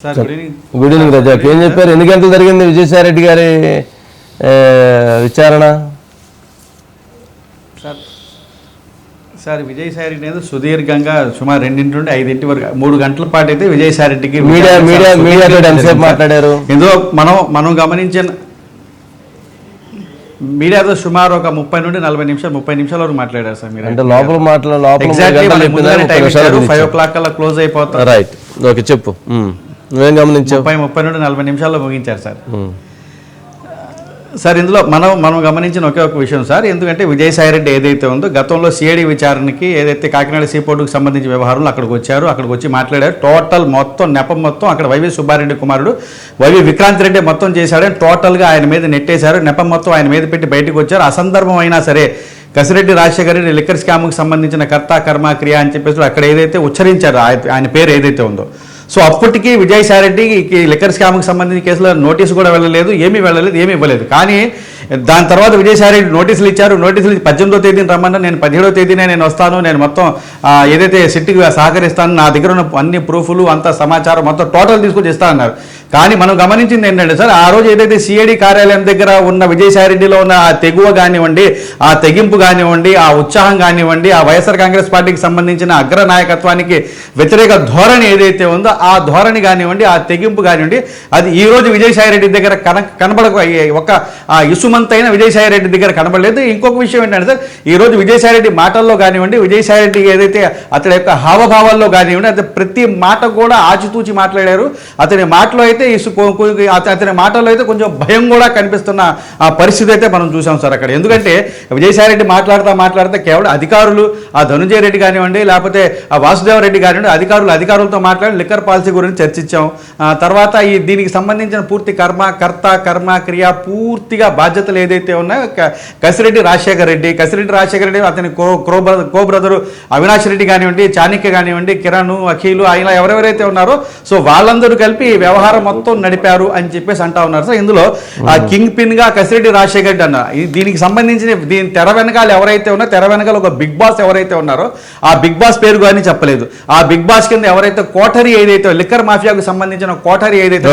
Good evening Razak ఏం చెప్పారు? ఎన్ని గంటలు జరిగింది విజయసాయి రెడ్డి గారి విచారణ? సార్ సార్ విజయసాయి రెడ్డి అనేది సుదీర్ఘంగా సుమారు రెండింటి నుండి ఐదింటి వరకు మూడు గంటల పాటు అయితే విజయసాయి రెడ్డికి మీడియా మీడియా మీడియాతో ఎంతసేపు. మాట్లాడారు? ఇందులో మనం మనం గమనించిన మీడియాతో సుమారు ఒక ముప్పై నుండి నలభై నిమిషాలు ముప్పై నిమిషాల వరకు మాట్లాడారు సార్ మీరు. అంటే లోపల మాటలు లోపల మూడు ఎగ్జాక్ట్లీ ఫైవ్ ఓ. క్లాక్ కల్లా క్లోజ్ అయిపోతాం. రైట్ ఓకే చెప్పు. నువ్వేం గమనించావు? ముప్పై ముప్పై నుండి నలభై నిమిషాల్లో ముగించారు సార్. సార్ ఇందులో మనం మనం గమనించిన ఒకే ఒక విషయం సార్. ఎందుకంటే విజయసాయి రెడ్డి ఏదైతే ఉందో గతంలో సిఐడి విచారణకి ఏదైతే కాకినాడ సీపోర్టుకు సంబంధించిన వ్యవహారంలో అక్కడికి వచ్చారు అక్కడికి వచ్చి మాట్లాడారు. టోటల్ మొత్తం నెపం మొత్తం అక్కడ వైవి సుబ్బారెడ్డి కుమారుడు వైవి విక్రాంత్ రెడ్డి మొత్తం చేశాడని టోటల్గా ఆయన మీద నెట్టేశారు. నెపం మొత్తం ఆయన మీద పెట్టి బయటకు వచ్చారు. అసందర్భం అయినా సరే కసిరెడ్డి రాజశేఖర రెడ్డి లిక్కర్ స్కామ్కి సంబంధించిన కర్త కర్మ క్రియ అని చెప్పేసి అక్కడ ఏదైతే ఉచ్చరించారో ఆయ- ఆయన పేరు ఏదైతే ఉందో సో అప్పటికి విజయసాయిరెడ్డికి లిక్కర్ స్కామ్కి సంబంధించిన కేసులో నోటీసు కూడా వెళ్ళలేదు ఏమీ వెళ్ళలేదు ఏమీ ఇవ్వలేదు. కానీ దాని తర్వాత విజయసాయిరెడ్డి నోటీసులు ఇచ్చారు. నోటీసులు ఇచ్చి పద్దెనిమిదో తేదీని రమ్మన్నా నేను పదిహేడో తేదీనే నేను వస్తాను నేను మొత్తం ఏదైతే సిట్కి సహకరిస్తాను నా దగ్గర ఉన్న అన్ని ప్రూఫ్లు అంత సమాచారం మొత్తం టోటల్ తీసుకొచ్చి ఇస్తా అన్నారు. కానీ మనం గమనించింది ఏంటంటే సార్ ఆ రోజు ఏదైతే సిఐడి కార్యాలయం దగ్గర ఉన్న విజయసాయి రెడ్డిలో ఉన్న ఆ తెగువ కానివ్వండి ఆ తెగింపు కానివ్వండి ఆ ఉత్సాహం కానివ్వండి ఆ వైఎస్ఆర్ కాంగ్రెస్ పార్టీకి సంబంధించిన అగ్ర నాయకత్వానికి వ్యతిరేక ధోరణి ఏదైతే ఉందో ఆ ధోరణి కానివ్వండి ఆ తెగింపు కానివ్వండి అది ఈ రోజు విజయసాయి రెడ్డి దగ్గర కన కనబడక ఒక ఆ ఇసుమంతైన విజయసాయి రెడ్డి దగ్గర కనబడలేదు. ఇంకొక విషయం ఏంటంటే సార్ ఈ రోజు విజయసాయి రెడ్డి మాటల్లో కానివ్వండి విజయసాయి రెడ్డి ఏదైతే అతడి యొక్క హావభావాల్లో కానివ్వండి అతను ప్రతి మాట కూడా ఆచితూచి మాట్లాడారు. అతని మాటలో అయితే అయితే అతని మాటల్లో అయితే కొంచెం భయం కూడా కనిపిస్తున్న ఆ పరిస్థితి అయితే మనం చూసాం సార్ అక్కడ. ఎందుకంటే విజయసాయిరెడ్డి మాట్లాడుతూ మాట్లాడితే కేవలం అధికారులు ఆ ధనుంజయ రెడ్డి కానివ్వండి లేకపోతే ఆ వాసుదేవరెడ్డి కానివ్వండి అధికారులు అధికారులతో మాట్లాడి లిక్కర్ పాలసీ గురించి చర్చించాం. తర్వాత ఈ దీనికి సంబంధించిన పూర్తి కర్మ కర్త కర్మ క్రియ పూర్తిగా బాధ్యతలు ఏదైతే ఉన్నాయో కసిరెడ్డి రాజశేఖర రెడ్డి కసిరెడ్డి రాజశేఖర రెడ్డి అతని కో క్రో కో బ్రదరు అవినాష్ రెడ్డి కానివ్వండి చాణక్య కానివ్వండి కిరణ్ అఖిలు ఆయన ఎవరెవరైతే ఉన్నారో సో వాళ్ళందరూ కలిపి వ్యవహారం మొత్తం నడిపారు అని చెప్పేసి అంటా ఉన్నారు. సో ఇందులో ఆ కింగ్ పిన్గా కసిరెడ్డి రాజశేఖర రెడ్డి దీనికి సంబంధించిన దీని తెర వెనకాల ఎవరైతే ఉన్నారో తెర వెనకాల ఒక బిగ్ బాస్ ఎవరైతే ఉన్నారో ఆ బిగ్ బాస్ పేరు కానీ చెప్పలేదు. ఆ బిగ్ బాస్ కింద ఎవరైతే కోటరీ ఏదైతే లిక్కర్ మాఫియాకు సంబంధించిన కోటరీ ఏదైతే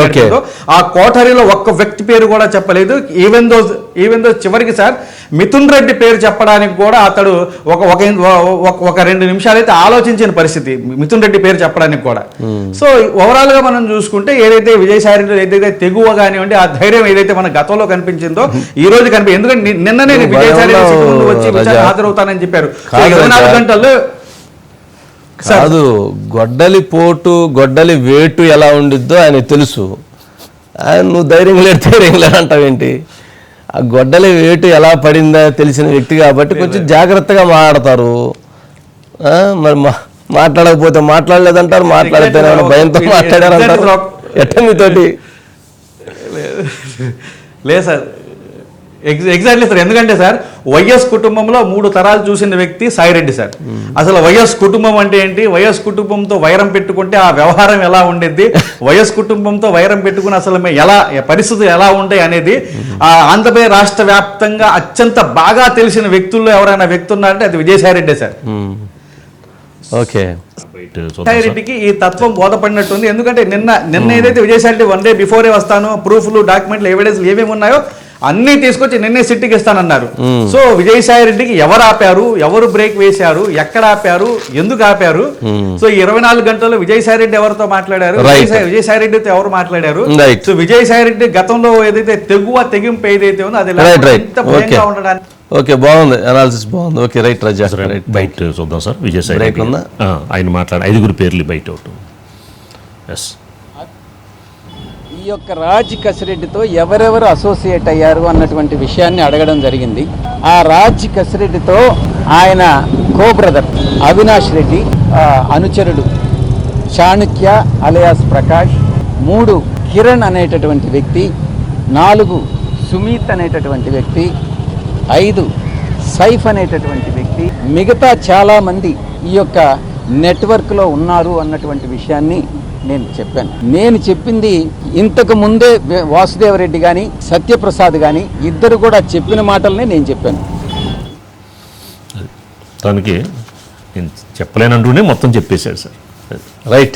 ఆ కోటరీలో ఒక్క వ్యక్తి పేరు కూడా చెప్పలేదు. ఈవెన్ దో ఈవెన్ దో చివరికి సార్ మిథున్ రెడ్డి పేరు చెప్పడానికి కూడా అతడు ఒక ఒక ఒక- రెండు నిమిషాలు అయితే ఆలోచించిన పరిస్థితి. మిథున్ రెడ్డి పేరు చెప్పడానికి కూడా. సో ఓవరాల్గా మనం చూసుకుంటే ఏదైతే విజయసాయి రెడ్డి ఏదైతే తెగువ కానివ్వండి ఆ ధైర్యం ఏదైతే మన గతంలో కనిపించిందో ఈ రోజు కనిపి ఎందుకంటే నిన్ననే విజయసాయి వచ్చి. హాజరవుతానని చెప్పారు. ఇరవై నాలుగు. గంటల్లో సార్ కాదు గొడ్డలి పోటు గొడ్డలి వేటు ఎలా ఉండిద్దో ఆయన తెలుసు. ఆయన నువ్వు ధైర్యం లేదు ధైర్యం లేదు అంటావేంటి? ఆ గొడ్డలి వేటు ఎలా పడిందో తెలిసిన వ్యక్తి కాబట్టి కొంచెం జాగ్రత్తగా మాట్లాడతారు. మరి మా మాట్లాడకపోతే మాట్లాడలేదంటారు మాట్లాడితే భయంతో మాట్లాడారంటారు? ఎట్ట మీతోటి? లేదు సార్ ఎగ్జా ఎగ్జాక్ట్లీ సార్ ఎందుకంటే సార్ వైఎస్ కుటుంబంలో మూడు తరాలు చూసిన వ్యక్తి సాయిరెడ్డి సార్ అసలు వైఎస్ కుటుంబం అంటే ఏంటి? వైఎస్ కుటుంబంతో వైరం పెట్టుకుంటే ఆ వ్యవహారం ఎలా ఉండేది వైఎస్ కుటుంబంతో వైరం పెట్టుకుని అసలు ఎలా పరిస్థితులు ఎలా ఉంటాయి అనేది ఆ ఆంధ్రప్రదేశ్ రాష్ట్ర వ్యాప్తంగా అత్యంత బాగా తెలిసిన వ్యక్తుల్లో ఎవరైనా వ్యక్తి ఉన్నారంటే అది విజయసాయి రెడ్డి సార్. ఓకే బయట చూద్దాం విజయసాయి రెడ్డికి ఈ తత్వం బోధపడినట్టుంది. ఎందుకంటే నిన్న నిన్న ఏదైతే విజయసాయి రెడ్డి వన్ డే బిఫోరే వస్తాను ప్రూఫ్లు డాక్యుమెంట్లు ఎవిడెన్స్లు ఏమేమి ఉన్నాయో అన్ని తీసుకొచ్చి నిన్నే సిట్టికి ఇస్తానన్నారు. సో విజయసాయి రెడ్డికి ఎవరు ఆపారు? ఎవరు బ్రేక్ వేశారు? ఎక్కడ ఆపారు? ఎందుకు ఆపారు? సో ఇరవై నాలుగు గంటల్లో విజయసాయి రెడ్డి ఎవరితో మాట్లాడారు. విజయసాయి రెడ్డితో ఎవరు మాట్లాడారు. సో విజయసాయి రెడ్డి గతంలో ఏదైతే తెగువ తెగింపు ఏదైతే ఉందో అది ఉండడానికి ఓకే బాగుంది. అనాలిసిస్ బాగుంది. ఓకే రైట్ రజా రైట్ బయట చూద్దాం సార్ విజయసాయి రెడ్డి. ఆయన మాట్లాడ ఐదుగురు పేర్లు బయట ఒకటి. ఎస్ ఈ యొక్క రాజ్ కసిరెడ్డితో ఎవరెవరు అసోసియేట్ అయ్యారు అన్నటువంటి విషయాన్ని అడగడం జరిగింది. ఆ రాజ్ కసిరెడ్డితో ఆయన కో బ్రదర్ అవినాష్ రెడ్డి అనుచరుడు చాణుక్య అలయాస్ ప్రకాష్ మూడు కిరణ్ అనేటటువంటి వ్యక్తి నాలుగు సుమీత్ అనేటటువంటి వ్యక్తి ఐదు సైఫ్ అనేటటువంటి వ్యక్తి మిగతా చాలామంది ఈ యొక్క నెట్వర్క్లో ఉన్నారు అన్నటువంటి విషయాన్ని నేను చెప్పాను. నేను చెప్పింది ఇంతకు ముందే వాసుదేవరెడ్డి కానీ సత్యప్రసాద్ కానీ ఇద్దరు కూడా చెప్పిన మాటలనే నేను చెప్పాను. దానికి నేను చెప్పలేనంటూనే మొత్తం చెప్పేశాడు సార్. రైట్